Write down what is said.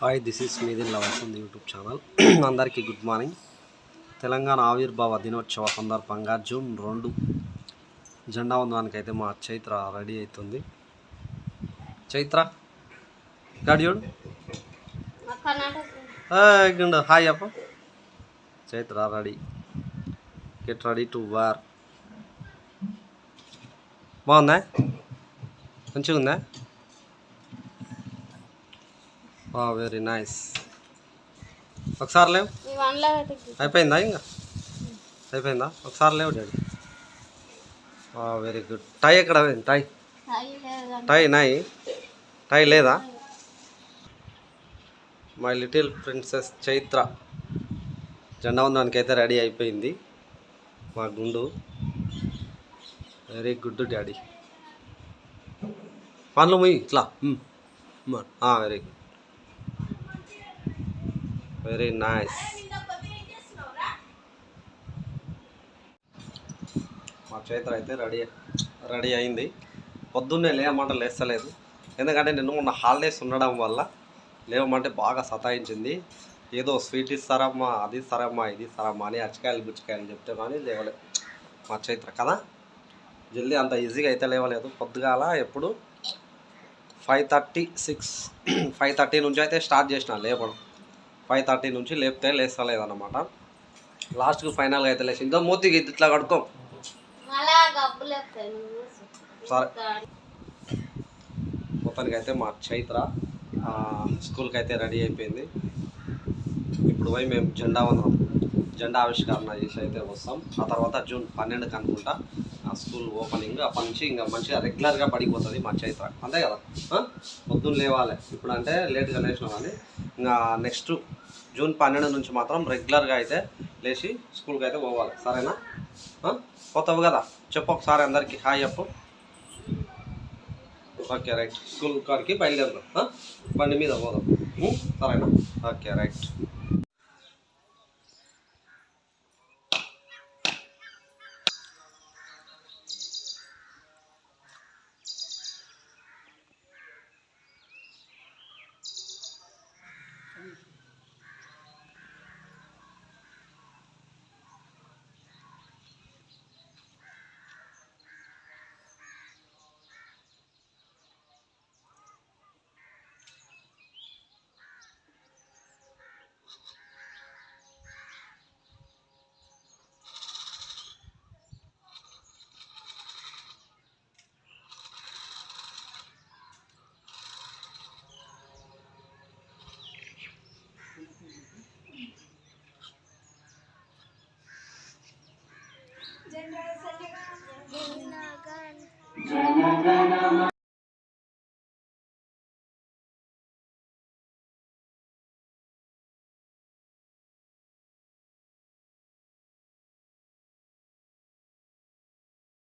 Hi this is Meedin lovers ఉంది YouTube channel అందరికీ good morning Telangana ఆవిర్భావ దినోత్సవ సందర్భంగా జూన్ రెండు జెండా వందనానికి అయితే మా చైత్ర రెడీ అవుతుంది చైత్ర గాడియోడు గుండు హాయ్ అప్ప. Chaitra ready get ready to war బాగుందా? మంచిగా ఉందా వెరీ నైస్ ఒకసారి లేవు. అయిపోయిందా ఇంకా? అయిపోయిందా? ఒకసారి లేవు డాడీ. వెరీ గుడ్ టై ఎక్కడ పోయింది? టై. టై నాయి. టై లేదా? మై లిటిల్ ప్రిన్సెస్ చైత్ర జెండా అయితే రెడీ అయిపోయింది. మా గుండు. Very good daddy. పనులు ముయ్యి ఇట్లా. వెరీ గుడ్ వెరీ నైస్ మా చైత్ర అయితే రెడీ రెడీ అయింది. పొద్దున్నే లేవమంటే లేస్తలేదు. ఎందుకంటే నిన్న మొన్న హాలిడేస్ ఉండడం వల్ల లేవమంటే బాగా సతాయించింది. ఏదో స్వీట్ ఇస్తారమ్మా అది ఇస్తారమ్మా ఇది ఇస్తారమ్మా అని అచ్చకాయలు గుచ్చకాయలు చెప్తే కానీ లేవలే. మా చైత్ర కదా. జల్దీ అంత ఈజీగా అయితే లేవలేదు. పొద్దుగాల ఎప్పుడు five thirty six five thirty నుంచి అయితే స్టార్ట్ చేసిన లేపడం ఫైవ్ థర్టీ నుంచి లేపితే లేస్తలేదన్నమాట. లాస్ట్కి ఫైనల్గా అయితే లేచి ఇందో మూతికి ఇట్లా కడుక్కో. సరే. మొత్తానికి అయితే మా చైత్ర స్కూల్కి అయితే రెడీ అయిపోయింది. ఇప్పుడు పోయి మేము జెండా వందనం జెండా ఆవిష్కరణ చేసి అయితే వస్తాం. ఆ తర్వాత జూన్ పన్నెండుకి అనుకుంటా ఆ స్కూల్ ఓపెనింగ్. అప్పటి నుంచి ఇంకా మంచిగా రెగ్యులర్గా పడిపోతుంది మా చైత్ర. అంతే కదా? పొద్దున్న లేవాలి. ఇప్పుడు అంటే లేట్గా లేచినా కానీ ఇంకా నెక్స్ట్ జూన్ పన్నెండు నుంచి మాత్రం రెగ్యులర్గా అయితే లేచి స్కూల్కి అయితే పోవాలి. సరేనా? పోతావు కదా? చెప్పు ఒకసారి అందరికీ. హాయ్ చెప్పు. Okay right. స్కూల్ కాడికి బయలుదేరుదాం. బండి మీద పోదాం. సరేనా? Okay right. జనగణమ